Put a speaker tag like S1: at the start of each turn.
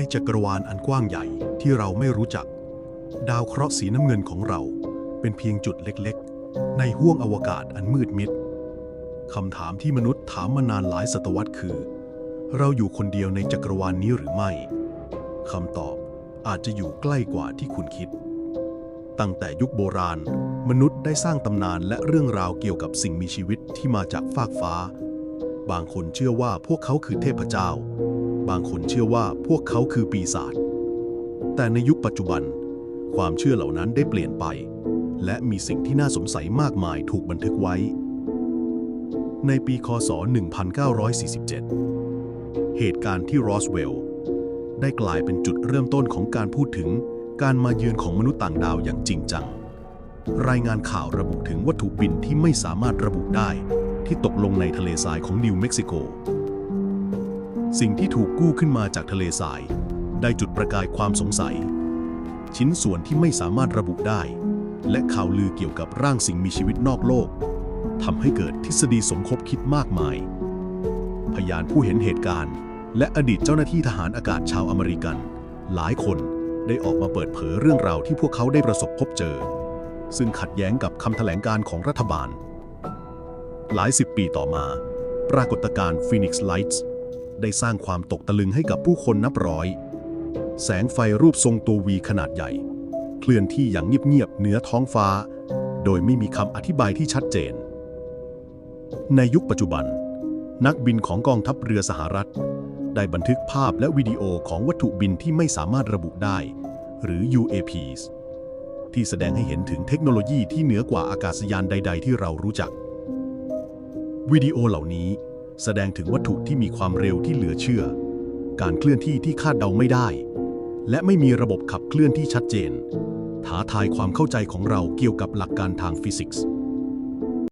S1: ในจักรวาลอันกว้างใหญ่ที่เราไม่รู้จัก ดาวเคราะห์สีน้ำเงินของเรา เป็นเพียงจุดเล็กๆ ในห้วงอวกาศอันมืดมิดคำถามที่มนุษย์ถามมานานหลายศตวรรษคือ เราอยู่คนเดียวในจักรวาลนี้หรือไม่คำตอบอาจจะอยู่ใกล้กว่าที่คุณคิด ตั้งแต่ยุคโบราณ มนุษย์ได้สร้างตำนานและเรื่องราวเกี่ยวกับสิ่งมีชีวิตที่มาจากฟากฟ้า บางคนเชื่อว่าพวกเขาคือเทพเจ้า บางคนเชื่อว่าพวกเขาคือปีศาจ แต่ในยุคปัจจุบัน ความเชื่อเหล่านั้นได้เปลี่ยนไป และมีสิ่งที่น่าสงสัยมากมายถูกบันทึกไว้ ในปีคศ 1947 เหตุการณ์ที่รอสเวลล์ได้กลายเป็นจุดเริ่มต้นของการพูดถึงการมาเยือนของมนุษย์ต่างดาวอย่างจริงจัง รายงานข่าวระบุถึงวัตถุบินที่ไม่สามารถระบุได้ ที่ตกลงในทะเลทรายของนิวเม็กซิโก สิ่งที่ถูกกู้ขึ้นมาจากทะเลทราย ได้จุดประกายความสงสัย ชิ้นส่วนที่ไม่สามารถระบุได้ และข่าวลือเกี่ยวกับร่างสิ่งมีชีวิตนอกโลกทำให้เกิดทฤษฎีสมคบคิดมากมาย พยานผู้เห็นเหตุการณ์ และอดีตเจ้าหน้าที่ทหารอากาศชาวอเมริกัน หลายคนได้ออกมาเปิดเผยเรื่องราวที่พวกเขาได้ประสบพบเจอ ซึ่งขัดแย้งกับคำแถลงการของรัฐบาล หลายสิบปีต่อมา ปรากฏการณ์ Phoenix Lights ได้สร้างความตกตะลึงให้กับผู้คนนับร้อย แสงไฟรูปทรงตัววีขนาดใหญ่ เคลื่อนที่อย่างเงียบๆเหนือท้องฟ้า โดยไม่มีคำอธิบายที่ชัดเจน ในยุคปัจจุบัน นักบินของกองทัพเรือสหรัฐ ได้บันทึกภาพและวิดีโอของวัตถุบินที่ไม่สามารถระบุได้ หรือ UAPs ที่แสดงให้เห็นถึงเทคโนโลยีที่เหนือกว่าอากาศยานใด ๆ ที่เรารู้จัก วิดีโอเหล่านี้ แสดงถึงวัตถุที่มีความเร็วที่เหลือเชื่อ การเคลื่อนที่ที่คาดเดาไม่ได้ และไม่มีระบบขับเคลื่อนที่ชัดเจน ท้าทายความเข้าใจของเราเกี่ยวกับหลักการทางฟิสิกส์